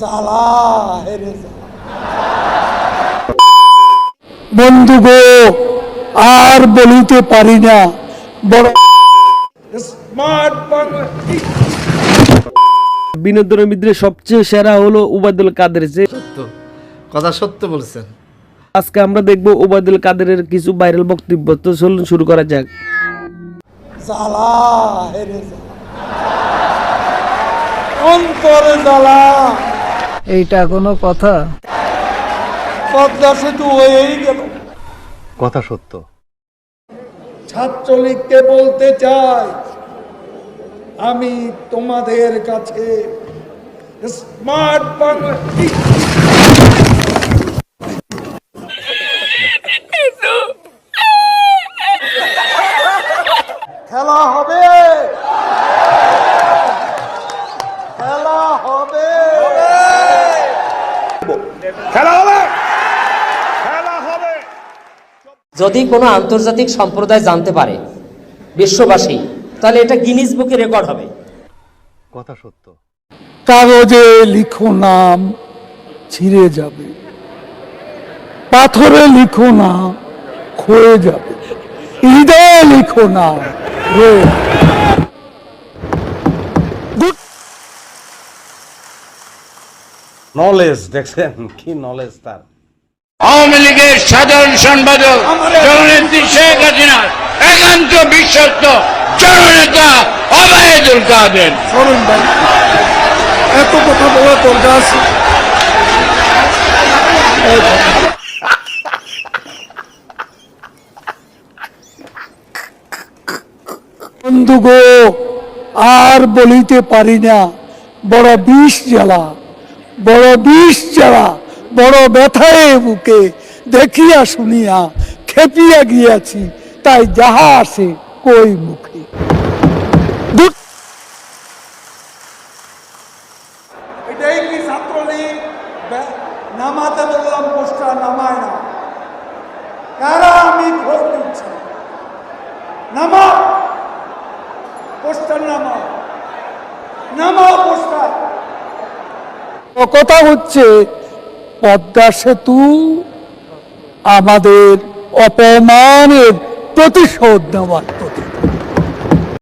জ্বালা হেরে বন্ধু গো আর বলিতে পারি না। বড় স্মার্ট বিনোদনের সবচেয়ে সেরা হলো উবায়দুল কাদের যে সত্য কথা সত্য বলছেন। আজকে আমরা দেখব উবায়দুল কাদেরের কিছু ভাইরাল বক্তব্য। তো চলুন শুরু করা যাক। জ্বালা হেরে জ্বালা অন্তরে জ্বালা। এইটা কোনো কথা? পদ্মা সেতু হয়েই গেল। কথা সত্য। ছাত্রলীগকে বলতে চাই আমি তোমাদের কাছে স্মার্ট বাংলা খেলা হবে খেলা হবে যদি কোনো আন্তর্জাতিক সম্প্রদায় জানতে পারে বিশ্ববাসী তাহলে এটা গিনিস বুকে রেকর্ড হবে। কথা সত্য। কাগজে লিখো নাম ছিঁড়ে যাবে। পাথরে লিখো না ক্ষয়ে যাবে। হৃদয়ে লিখো না নলেজ দেখছেন? কি নলেজ তার? আওয়ামী লীগের সাধারণ সম্পাদক জননেত্রী শেখ হাসিনার একান্ত বিশ্বস্ত জননেতা অবায়দুল কাদের। সরুন ভাই এত কথা বলা তোর কাছে বন্ধু গো আর বলিতে পারি না বড় বিষ জ্বালা বড় বিষ জ্বালা। বড় ব্যথায় বুকে। দেখিয়া শুনিয়া খেপিয়া গিয়াছি তাই যাহা আসে কই মুখে। দুঃখ এটাই কি ছাত্রলীগ? নামাতে বললাম পোস্টার নামায় না। কারা আমি দিচ্ছি নামা পোস্টার নামা নামা পোস্টার। কথা হচ্ছে পদ্মা সেতু আমাদের অপমানের প্রতিশোধ নেওয়ার প্রতি